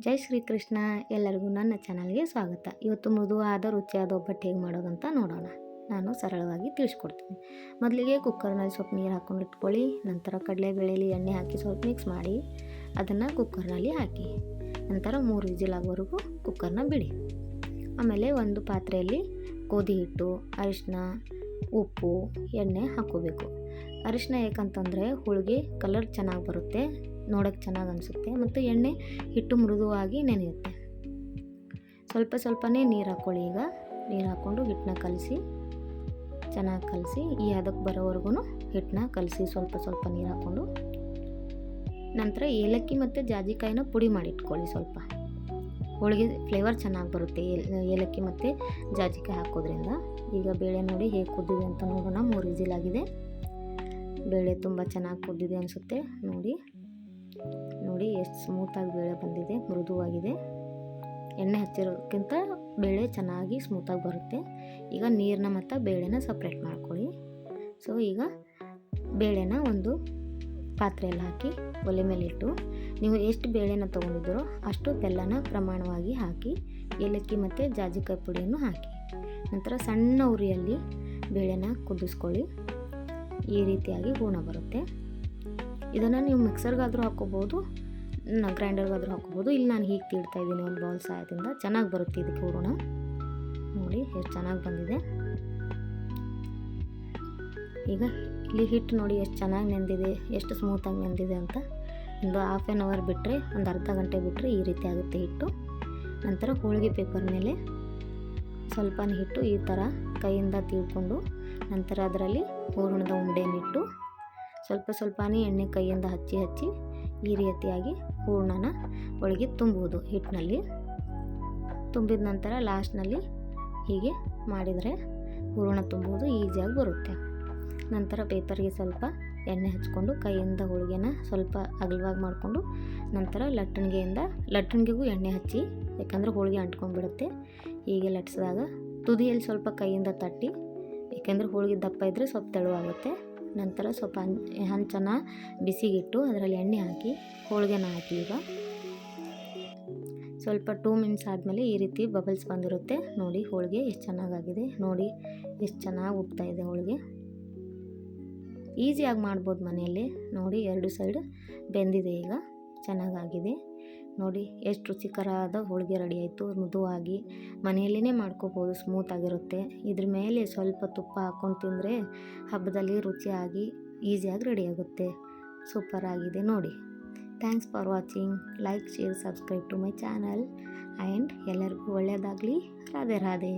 ಜೈ ಶ್ರೀ ಕೃಷ್ಣ ಎಲ್ಲರಿಗೂ ನನ್ನ ಚಾನಲ್ಗೆ ಸ್ವಾಗತ. ಇವತ್ತು ಮೃದುವಾದ, ರುಚಿಯಾದ ಒಬ್ಬಟ್ಟು ಹೇಗೆ ಮಾಡೋದಂತ ನೋಡೋಣ. ನಾನು ಸರಳವಾಗಿ ತಿಳಿಸ್ಕೊಡ್ತೀನಿ. ಮೊದಲಿಗೆ ಕುಕ್ಕರ್ನಲ್ಲಿ ಸ್ವಲ್ಪ ನೀರು ಹಾಕ್ಕೊಂಡು ಇಟ್ಕೊಳ್ಳಿ. ನಂತರ ಕಡಲೆಬೇಳೆಲಿ ಎಣ್ಣೆ ಹಾಕಿ ಸ್ವಲ್ಪ ಮಿಕ್ಸ್ ಮಾಡಿ ಅದನ್ನು ಕುಕ್ಕರ್ನಲ್ಲಿ ಹಾಕಿ. ನಂತರ ಮೂರು ವಿಜಿಲ್ ಆಗೋವರೆಗೂ ಕುಕ್ಕರ್ನ ಬಿಡಿ. ಆಮೇಲೆ ಒಂದು ಪಾತ್ರೆಯಲ್ಲಿ ಗೋಧಿ ಹಿಟ್ಟು ಅರಿಶಿನ ಉಪ್ಪು, ಎಣ್ಣೆ ಹಾಕ್ಕೋಬೇಕು. ಅರಿಶಿನ ಏಕಂತಂದರೆ ಹೋಳಿಗೆ ಕಲರ್ ಚೆನ್ನಾಗಿ ಬರುತ್ತೆ. ನೋಡೋಕ್ಕೆ ಚೆನ್ನಾಗಿ ಅನಿಸುತ್ತೆ. ಮತ್ತು ಎಣ್ಣೆ ಹಿಟ್ಟು ಮೃದುವಾಗಿ ನೆನೆಯುತ್ತೆ. ಸ್ವಲ್ಪ ಸ್ವಲ್ಪನೇ ನೀರು ಹಾಕ್ಕೊಳ್ಳಿ ಈಗ. ನೀರು ಹಾಕ್ಕೊಂಡು ಹಿಟ್ಟನ್ನ ಕಲಸಿ, ಚೆನ್ನಾಗಿ ಕಲಸಿ, ಈ ಅದಕ್ಕೆ ಬರೋವರೆಗೂ ಹಿಟ್ಟನ್ನ ಕಲಸಿ ಸ್ವಲ್ಪ ಸ್ವಲ್ಪ ನೀರು ಹಾಕ್ಕೊಂಡು ನಂತರ ಏಲಕ್ಕಿ ಮತ್ತು ಜಾಜಿಕಾಯಿನ ಪುಡಿ ಮಾಡಿ ಇಟ್ಕೊಳ್ಳಿ ಸ್ವಲ್ಪ. ಹೋಳಿಗೆ ಫ್ಲೇವರ್ ಚೆನ್ನಾಗಿ ಬರುತ್ತೆ ಏಲಕ್ಕಿ ಮತ್ತು ಜಾಜಿಕಾಯಿ ಹಾಕೋದ್ರಿಂದ. ಈಗ ಬೇಳೆ ನೋಡಿ ಹೇಗೆ ಕುದ್ದಿದೆ ಅಂತ ನೋಡೋಣ. ಮೂರು ವಿಜಿಲಾಗಿದೆ ಬೇಳೆ ತುಂಬ ಚೆನ್ನಾಗಿ ಕುದ್ದಿದೆ ಅನಿಸುತ್ತೆ. ನೋಡಿ ನೋಡಿ. ಎಷ್ಟು ಸ್ಮೂತಾಗಿ ಬೇಳೆ ಬಂದಿದೆ, ಮೃದುವಾಗಿದೆ. ಎಣ್ಣೆ ಹಚ್ಚಿರೋದಕ್ಕಿಂತ ಬೇಳೆ ಚೆನ್ನಾಗಿ ಸ್ಮೂತಾಗಿ ಬರುತ್ತೆ. ಈಗ ನೀರನ್ನ ಮತ್ತು ಬೇಳೆನ ಸಪ್ರೇಟ್ ಮಾಡ್ಕೊಳ್ಳಿ. ಸೊ ಈಗ ಬೇಳೆನ ಒಂದು ಪಾತ್ರೆಯಲ್ಲಿ ಹಾಕಿ, ಒಲೆ ಮೇಲೆ ಇಟ್ಟು, ನೀವು ಎಷ್ಟು ಬೇಳೆನ ತೊಗೊಂಡಿದ್ದೀರೋ ಅಷ್ಟು ಬೆಲ್ಲನ ಪ್ರಮಾಣವಾಗಿ ಹಾಕಿ, ಏಲಕ್ಕಿ ಮತ್ತು ಜಾಜಿಕಾಯಿ ಪುಡಿಯನ್ನು ಹಾಕಿ. ನಂತರ ಸಣ್ಣ ಉರಿಯಲ್ಲಿ ಬೇಳೆನ ಕುದಿಸ್ಕೊಳ್ಳಿ. ಈ ರೀತಿಯಾಗಿ ಹೂಣ ಬರುತ್ತೆ. ಇದನ್ನು ನೀವು ಮಿಕ್ಸರ್ಗಾದರೂ ಹಾಕ್ಕೋಬೋದು. ಗ್ರೈಂಡರ್ಗಾದರೂ ಹಾಕ್ಕೋಬೋದು. ಇಲ್ಲಿ ನಾನು ಹೀಗೆ ತೀಡ್ತಾ ಇದ್ದೀನಿ ಒಂದು ಬೌಲ್ ಸಹಾಯದಿಂದ. ಚೆನ್ನಾಗಿ ಬರುತ್ತೆ ಇದಕ್ಕೆ ಹೂರಣ. ನೋಡಿ ಎಷ್ಟು ಚೆನ್ನಾಗಿ ಬಂದಿದೆ. ಈಗ ಇಲ್ಲಿ ಹಿಟ್ಟು ನೋಡಿ ಎಷ್ಟು ಚೆನ್ನಾಗಿ ನೆಂದಿದೆ, ಎಷ್ಟು ಸ್ಮೂತಾಗಿ ನೆಂದಿದೆ ಅಂತ. ಒಂದು ಹಾಫ್ ಆ್ಯನ್ ಅವರ್ ಬಿಟ್ಟರೆ ಒಂದು ಅರ್ಧ ಗಂಟೆ ಬಿಟ್ಟರೆ ಈ ರೀತಿ ಆಗುತ್ತೆ ಹಿಟ್ಟು. ನಂತರ ಹೋಳಿಗೆ ಪೇಪರ್ ಮೇಲೆ ಸ್ವಲ್ಪ ಹಿಟ್ಟು ಈ ಥರ ಕೈಯಿಂದ ತೀಡ್ಕೊಂಡು ನಂತರ ಅದರಲ್ಲಿ ಹೂರಣದ ಉಂಡೆನಿಟ್ಟು ಸ್ವಲ್ಪ ಸ್ವಲ್ಪನೇ ಎಣ್ಣೆ ಕೈಯಿಂದ ಹಚ್ಚಿ ಹಚ್ಚಿ ಈ ರೀತಿಯಾಗಿ ಹೂರ್ಣನ ಒಳಗೆ ತುಂಬುವುದು ಹಿಟ್ಟಿನಲ್ಲಿ. ತುಂಬಿದ ನಂತರ ಲಾಸ್ಟ್ನಲ್ಲಿ ಹೀಗೆ ಮಾಡಿದರೆ ಹೂರ್ಣ ತುಂಬುವುದು ಈಸಿಯಾಗಿ ಬರುತ್ತೆ. ನಂತರ ಪೇಪರ್ಗೆ ಸ್ವಲ್ಪ ಎಣ್ಣೆ ಹಚ್ಕೊಂಡು ಕೈಯಿಂದ ಹೋಳಿಗೆನ ಸ್ವಲ್ಪ ಅಗಲವಾಗಿ ಮಾಡಿಕೊಂಡು ನಂತರ ಲಟ್ಟಣಿಗೆಯಿಂದ, ಲಟ್ಟಣಿಗೆಗೂ ಎಣ್ಣೆ ಹಚ್ಚಿ, ಯಾಕಂದರೆ ಹೋಳಿಗೆ ಅಂಟ್ಕೊಂಡ್ಬಿಡುತ್ತೆ. ಹೀಗೆ ಲಟ್ಸಿದಾಗ ತುದಿಯಲ್ಲಿ ಸ್ವಲ್ಪ ಕೈಯಿಂದ ತಟ್ಟಿ ಏಕೆಂದರೆ ಹೋಳಿಗೆ ದಪ್ಪ ಇದ್ದರೆ ಸ್ವಲ್ಪ ತೆಳುವಾಗುತ್ತೆ. ನಂತರ ಸ್ವಲ್ಪ ಹಂಚನ ಬಿಸಿಗಿಟ್ಟು ಅದರಲ್ಲಿ ಎಣ್ಣೆ ಹಾಕಿ, ಹೋಳಿಗೆನ ಹಾಕಿ ಈಗ. ಸ್ವಲ್ಪ ಟೂ ಮಿನಿಟ್ಸ್ ಆದಮೇಲೆ ಈ ರೀತಿ ಬಬಲ್ಸ್ ಬಂದಿರುತ್ತೆ. ನೋಡಿ ಹೋಳಿಗೆ ಎಷ್ಟು ಚೆನ್ನಾಗಾಗಿದೆ. ನೋಡಿ ಎಷ್ಟು ಚೆನ್ನಾಗಿ ಉಪ್ತಾ ಇದೆ ಹೋಳಿಗೆ. ಈಸಿಯಾಗಿ ಮಾಡ್ಬೋದು ಮನೆಯಲ್ಲಿ. ನೋಡಿ ಎರಡು ಸೈಡ್ ಬೆಂದಿದೆ ಈಗ. ಚೆನ್ನಾಗಾಗಿದೆ. ನೋಡಿ, ಎಷ್ಟು ರುಚಿಕರವಾದ ಹೋಳಿಗೆ ರೆಡಿ ಆಯಿತು. ಮೃದುವಾಗಿ ಮನೆಯಲ್ಲೇ ಮಾಡ್ಕೋಬೋದು ಸ್ಮೂತಾಗಿರುತ್ತೆ ಇದ್ರ ಮೇಲೆ ಸ್ವಲ್ಪ ತುಪ್ಪ ಹಾಕ್ಕೊಂಡು ತಿಂದರೆ ಹಬ್ಬದಲ್ಲಿ ರುಚಿಯಾಗಿ, ಈಸಿಯಾಗಿ ರೆಡಿ ಆಗುತ್ತೆ. ಸೂಪರ್ ಆಗಿದೆ ನೋಡಿ. Thanks for watching like share subscribe to my channel and ಎಲ್ಲರಿಗೂ ಒಳ್ಳೆಯದಾಗಲಿ ರಾಧೆ ರಾಧೆ.